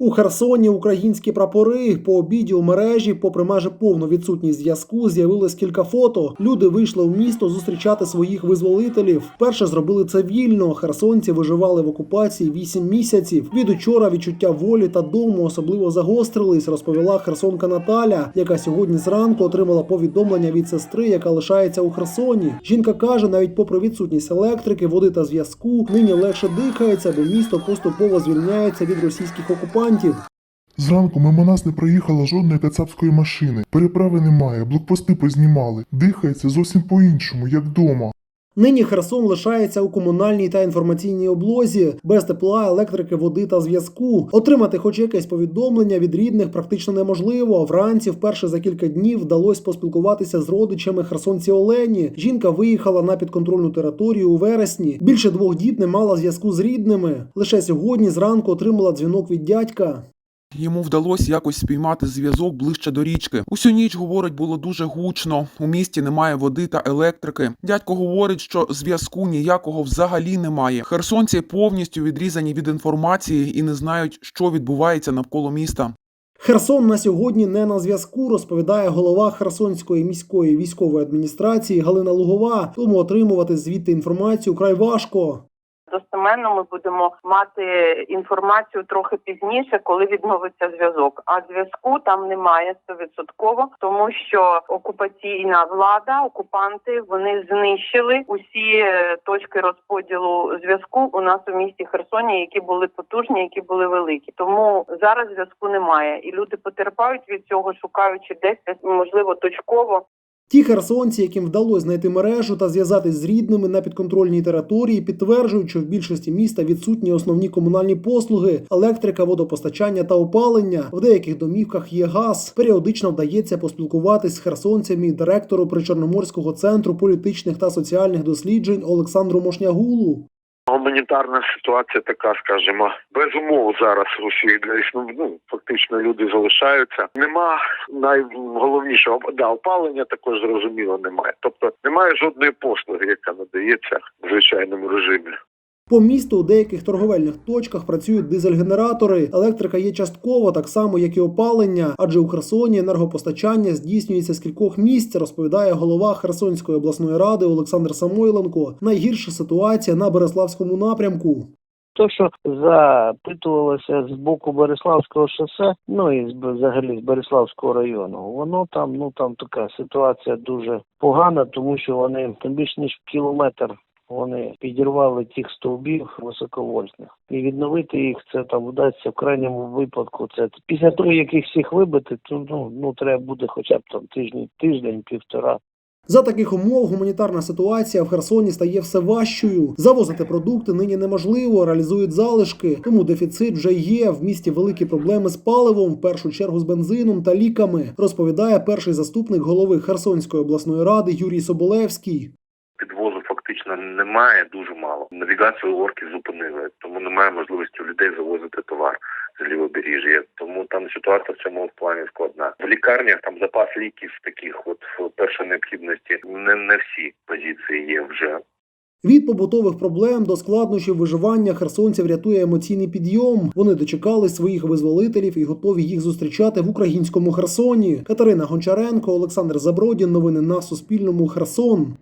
У Херсоні українські прапори по обіді у мережі, попри майже повну відсутність зв'язку, з'явилось кілька фото. Люди вийшли в місто зустрічати своїх визволителів. Перше зробили це вільно. Херсонці виживали в окупації 8 місяців. Від учора відчуття волі та дому особливо загострились, розповіла херсонка Наталя, яка сьогодні зранку отримала повідомлення від сестри, яка лишається у Херсоні. Жінка каже, навіть попри відсутність електрики, води та зв'язку, нині легше дихається, бо місто поступово звільняється від російських окупантів. Зранку мимо нас не проїхала жодної кацапської машини. Переправи немає, блокпости познімали. Дихається зовсім по-іншому, як вдома. Нині Херсон лишається у комунальній та інформаційній облозі без тепла, електрики, води та зв'язку. Отримати хоч якесь повідомлення від рідних практично неможливо. Вранці, вперше за кілька днів, вдалося поспілкуватися з родичами херсонці Олені. Жінка виїхала на підконтрольну територію у вересні. Більше двох діб не мала зв'язку з рідними. Лише сьогодні зранку отримала дзвінок від дядька. Йому вдалося якось спіймати зв'язок ближче до річки. Усю ніч говорить, було дуже гучно. У місті немає води та електрики. Дядько говорить, що зв'язку ніякого взагалі немає. Херсонці повністю відрізані від інформації і не знають, що відбувається навколо міста. Херсон на сьогодні не на зв'язку, розповідає голова Херсонської міської військової адміністрації Галина Лугова. Тому отримувати звідти інформацію край важко. Достеменно ми будемо мати інформацію трохи пізніше, коли відновиться зв'язок. А зв'язку там немає стовідсотково, тому що окупаційна влада, окупанти, вони знищили усі е, точки розподілу зв'язку у нас у місті Херсоні, які були потужні, які були великі. Тому зараз зв'язку немає, і люди потерпають від цього, шукаючи десь можливо точково Ті херсонці, яким вдалося знайти мережу та зв'язатись з рідними на підконтрольній території, підтверджують, що в більшості міста відсутні основні комунальні послуги, електрика, водопостачання та опалення. В деяких домівках є газ. Періодично вдається поспілкуватись з херсонцями директору Причорноморського центру політичних та соціальних досліджень Олександру Мошнягулу. Гуманітарна ситуація така, скажімо, без умов зараз в Росії для ну, ну фактично люди залишаються. Нема найголовнішого да, опалення також зрозуміло немає. Тобто немає жодної послуги, яка надається в звичайному режимі. По місту у деяких торговельних точках працюють дизель-генератори. Електрика є частково, так само як і опалення, адже у Херсоні енергопостачання здійснюється з кількох місць, розповідає голова Херсонської обласної ради Олександр Самойленко. Найгірша ситуація на Береславському напрямку. То, що запитувалося з боку Береславського шосе, ну і взагалі з Береславського району, воно там, ну там така ситуація дуже погана, тому що вони більш ніж кілометр вони підірвали тих стовбів високовольтних. І відновити їх це там вдасться в крайньому випадку. Це після того, як їх всіх вибити, то ну, ну треба буде хоча б там тиждень, тиждень, півтора. За таких умов гуманітарна ситуація в Херсоні стає все важчою. Завозити продукти нині неможливо, реалізують залишки, тому дефіцит вже є. В місті великі проблеми з паливом, в першу чергу з бензином та ліками, розповідає перший заступник голови Херсонської обласної ради Юрій Соболевський. Підвозу фактично немає дуже мало. Навігацію орки зупинили, тому немає можливості у людей завозити товар з лівобережжя. Тому там ситуація в цьому плані складна. В лікарнях там запас ліків таких, от першої необхідності, не, не всі позиції є вже. Від побутових проблем до складнощів виживання херсонців рятує емоційний підйом. Вони дочекались своїх визволителів і готові їх зустрічати в українському Херсоні. Катерина Гончаренко, Олександр Забродін. Новини на Суспільному. Херсон.